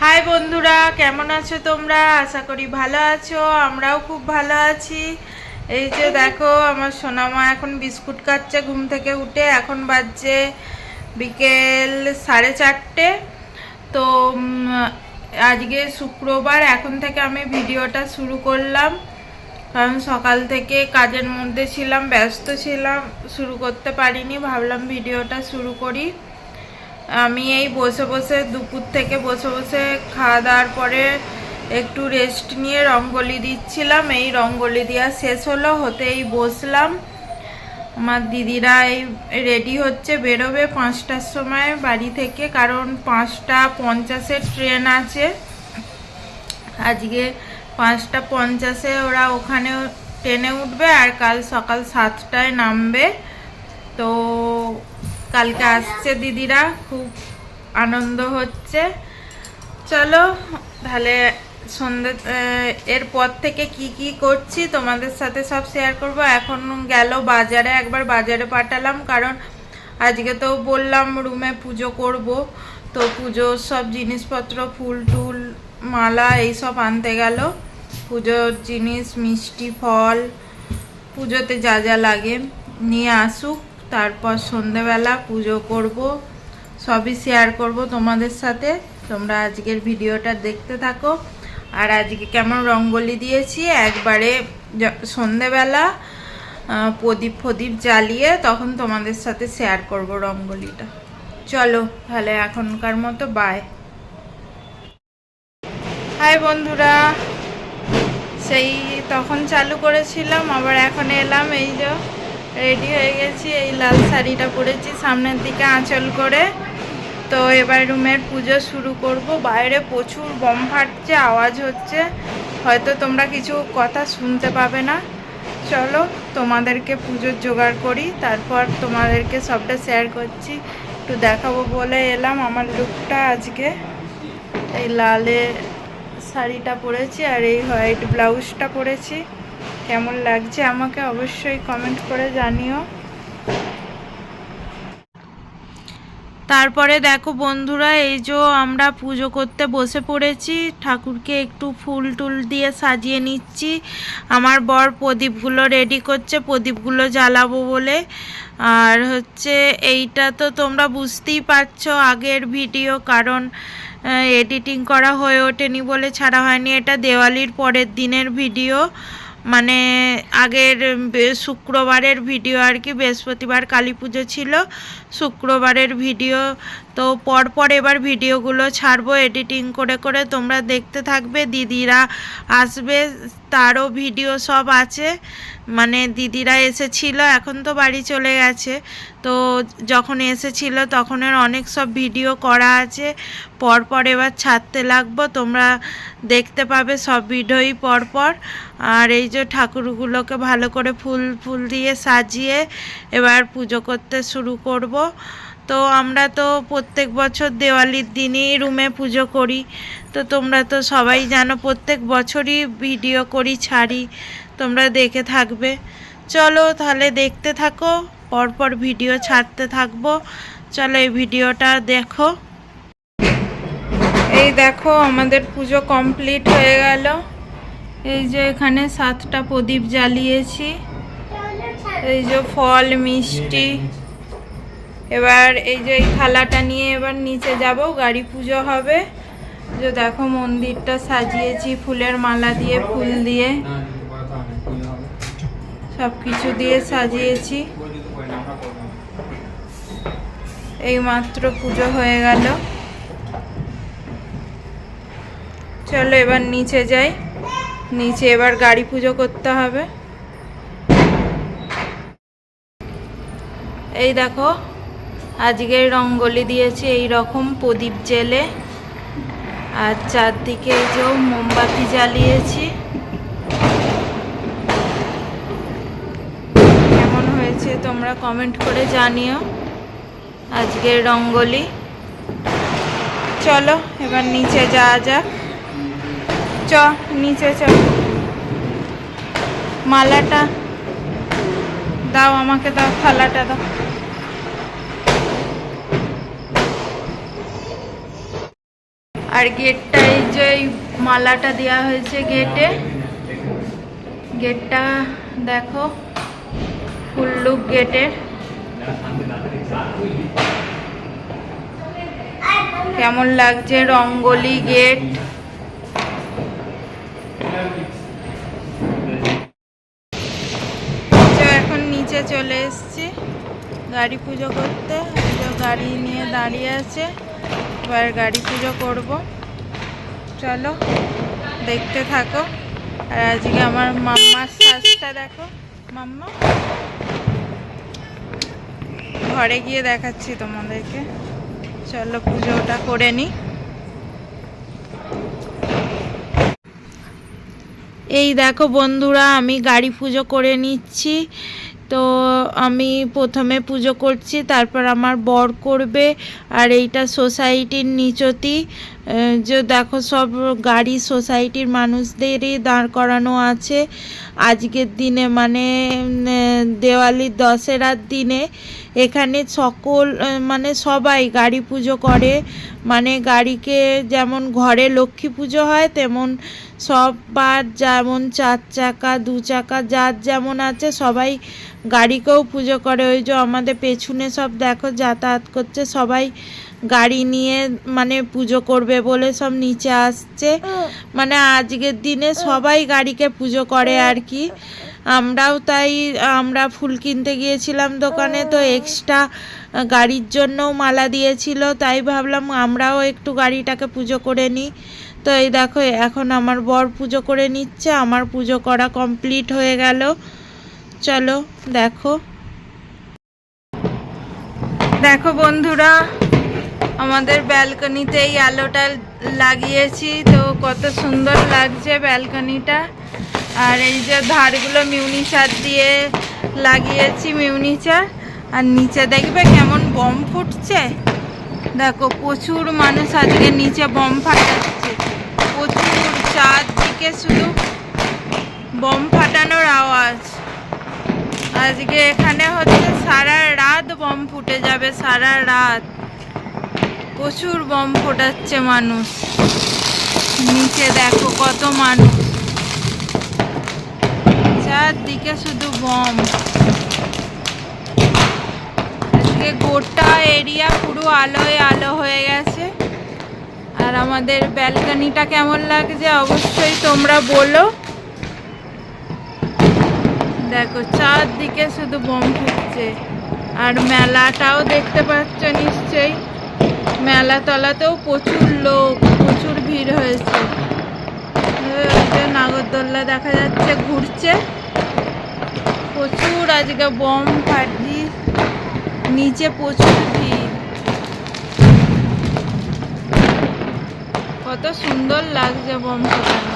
High বন্ধুরা, কেমন আছো তোমরা? আশা করি ভালো আছো, আমরাও খুব ভালো আছি। এই যে দেখো, আমার সোনামা এখন বিস্কুট খাচ্ছে ঘুম থেকে উঠে। এখন বাজছে বিকেল সাড়ে চারটে। তো আজকে শুক্রবার, এখন থেকে আমি ভিডিওটা শুরু করলাম। কারণ সকাল থেকে কাজের মধ্যে ছিলাম, ব্যস্ত ছিলাম, শুরু করতে পারিনি, ভাবলাম ভিডিওটা শুরু করি। আমি এই বসে বসে দুপুর থেকে বসে বসে খাওয়া দাওয়ার পরে একটু রেস্ট নিয়ে রঙ্গোলি দিচ্ছিলাম। এই রঙ্গোলি দেওয়া শেষ হলো, হতেই বসলাম। আমার দিদিরা এই রেডি হচ্ছে বেরোবে পাঁচটার সময় বাড়ি থেকে, কারণ পাঁচটা পঞ্চাশের ট্রেন আছে। আজকে পাঁচটা পঞ্চাশে ওরা ওখানে ট্রেনে উঠবে আর কাল সকাল সাতটায় নামবে। তো কালকে আসছে দিদিরা, খুব আনন্দ হচ্ছে। চলো, তাহলে সন্ধ্যে এরপর থেকে কি কি করছি তোমাদের সাথে সব শেয়ার করব। এখন গেল বাজারে, একবার বাজারে পাঠালাম, কারণ আজকে তো বললাম রুমে পুজো করব। তো পুজোর সব জিনিসপত্র, ফুল টুল, মালা এইসব আনতে গেল। পুজোর জিনিস, মিষ্টি, ফল, পুজোতে যা যা লাগে নিয়ে আসুক। তারপর সন্ধেবেলা পুজো করব, সবই শেয়ার করব তোমাদের সাথে। তোমরা আজকের ভিডিওটা দেখতে থাকো। আর আজকে কেমন রঙ্গোলি দিয়েছি, একবারে সন্ধেবেলা প্রদীপ ফদীপ জ্বালিয়ে তখন তোমাদের সাথে শেয়ার করব রঙ্গোলিটা। চলো, তাহলে এখনকার মতো বাই হাই বন্ধুরা, সেই তখন চালু করেছিলাম, আবার এখন এলাম, এই যে রেডি হয়ে গেছি, এই লাল শাড়িটা পরেছি সামনের দিকে আঁচল করে। তো এবার রুমের পুজো শুরু করব। বাইরে প্রচুর বম ফাটছে, আওয়াজ হচ্ছে। হয়তো তোমরা কিছু কথা শুনতে পাবে না। চলো, তোমাদেরকে পুজোর জোগাড় করি, তারপর তোমাদেরকে সবটা শেয়ার করছি। একটু দেখাবো বলে এলাম আমার লুকটা আজকে। এই লালে শাড়িটা পরেছি আর এই হোয়াইট ব্লাউজটা পরেছি। কেমন লাগছে আমাকে অবশ্যই কমেন্ট করে জানিও। তারপরে দেখো বন্ধুরা, এই যে আমরা পুজো করতে বসে পড়েছি, ঠাকুরকে একটু ফুল টুল দিয়ে সাজিয়ে নিচ্ছি। আমার বর প্রদীপগুলো রেডি করছে, প্রদীপগুলো জ্বালাবো বলে। আর হচ্ছে এইটা তো তোমরা বুঝতেই পারছ, আগের ভিডিও, কারণ এডিটিং করা হয়ে ওঠেনি বলে ছাড়া হয়নি। এটা দেওয়ালির পরের দিনের ভিডিও। মানে আগের শুক্রবারের ভিডিও আর কি, বৃহস্পতিবার কালী পুজো ছিল, শুক্রবারের ভিডিও। তো পরপর এবার ভিডিওগুলো ছাড়বো এডিটিং করে করে তোমরা দেখতে থাকবে, দিদিরা আসবে, তারও ভিডিও সব আছে। মানে দিদিরা এসেছিল, এখন তো বাড়ি চলে গেছে। তো যখন এসেছিল তখনের অনেক সব ভিডিও করা আছে। পরপর এবার ছাড়তে লাগবো, তোমরা দেখতে পাবে সব ভিডিওই পরপর। আর এই যে ঠাকুরগুলোকে ভালো করে ফুল ফুল দিয়ে সাজিয়ে এবার পুজো করতে শুরু করব। তো আমরা তো প্রত্যেক বছর দেওয়ালির দিনই রুমে পুজো করি। তো তোমরা তো সবাই জানো প্রত্যেক বছরই ভিডিও করি, ছাড়ি। তোমরা দেখে থাকবে। চলো তাহলে দেখতে থাকো, পরপর ভিডিও ছাড়তে থাকব। চলো এই ভিডিওটা দেখো। এই দেখো, আমাদের পুজো কমপ্লিট হয়ে গেল। এই যে এখানে সাতটা প্রদীপ জ্বালিয়েছি। এই যে ফল, মিষ্টি। এবার এই যে এই থালাটা নিয়ে এবার নিচে যাব, গাড়ি পুজো হবে। যে দেখো মন্দিরটা সাজিয়েছি, ফুলের মালা দিয়ে, ফুল দিয়ে। সব কিছু দিয়ে সাজিয়েছি। এই মাত্র পুজো হয়ে গেল। চলো এবার নিচে যাই। নিচে এবার গাড়ি পুজো করতে হবে। এই দেখো আজকে রঙ্গোলি দিয়েছি এই রকম প্রদীপ জেলে। আর চারদিকে যে মোমবাতি জ্বালিয়েছি কেমন হয়েছে তোমরা কমেন্ট করে জানিও আজকের রঙ্গোলি। চলো, এবার নিচে যাওয়া যাক। চ, নিচে চ। মালাটা দাও, আমাকে দাও, থালাটা দাও। আর গেটটা এই যে মালাটা দেওয়া হয়েছে গেটে, গেটটা দেখো। ফুল লুক গেটের কেমন লাগছে রঙ্গলি গেট? এখন নিচে চলে এসেছি। গাড়ি পুজো করতে। গাড়ি নিয়ে দাঁড়িয়ে আছে। এবার গাড়ি পুজো করব। চলো, দেখতে থাকো। আর আজকে আমার মাম্মার সাজটা দেখো। মাম্মা? ঘরে গিয়ে দেখাচ্ছি তোমাদেরকে। চলো পুজোটা করে নিই এই দেখো বন্ধুরা, আমি গাড়ি পুজো করে নিচ্ছি। তো আমি প্রথমে পুজো করছি, তারপর আমার বর করবে, আর এইটা সোসাইটির নিচতি। যে দেখো সব গাড়ি সোসাইটির মানুষদেরই দাঁড় করানো আছে। আজকের দিনে মানে দেওয়ালির দশেরার দিনে এখানে সকল মানে সবাই গাড়ি পুজো করে। মানে গাড়িকে যেমন ঘরে লক্ষ্মী পুজো হয়, তেমন সববার যেমন চার চাকা, দু চাকা, যার যেমন আছে সবাই গাড়িকেও পুজো করে। ওই যে আমাদের পেছনে সব দেখো যাতায়াত করছে সবাই গাড়ি নিয়ে মানে পুজো করবে বলে সব নিচে আসছে। মানে আজকের দিনে সবাই গাড়িকে পুজো করে আর কি। আমরাও তাই, আমরা ফুল কিনতে গিয়েছিলাম দোকানে, তো এক্সট্রা গাড়ির জন্যও মালা দিয়েছিল, তাই ভাবলাম আমরাও একটু গাড়িটাকে পুজো করে নিই। তো এই দেখো, এখন আমার বর পুজো করে নিচ্ছে, আমার পুজো করা কমপ্লিট হয়ে গেল। চলো, দেখো। দেখো বন্ধুরা আমাদের ব্যালকনিতে এই আলোটা লাগিয়েছি, তো কত সুন্দর লাগছে ব্যালকনিটা। আর এই যে ধারগুলো মিউনিচার দিয়ে লাগিয়েছি মিউনিচার। আর নিচে দেখবে কেমন বম ফুটছে। দেখো, প্রচুর মানুষ আজকে নিচে বম ফাটাচ্ছে। প্রচুর, চারদিকে শুধু বম ফাটানোর আওয়াজ। আজকে এখানে হচ্ছে সারা রাত বম ফুটে যাবে, সারা রাত। প্রচুর বম ফোটাচ্ছে মানুষ। নিচে দেখো কত মানুষ। চারদিকে শুধু বম। আজকে গোটা এরিয়া পুরো আলোয় আলো হয়ে গেছে। আর আমাদের ব্যালকনিটা কেমন লাগছে অবশ্যই তোমরা বলো। দেখো চারদিকে শুধু বম ফুটছে। আর মেলাটাও দেখতে পাচ্ছ নিশ্চয়ই। মেলা তলাতেও প্রচুর লোক, প্রচুর ভিড় হয়েছে। নাগরদোল্লা দেখা যাচ্ছে, ঘুরছে। প্রচুর আজকে বম ফাটি নিচে প্রচুর ভিড়। কত সুন্দর লাগছে বম ফাটানো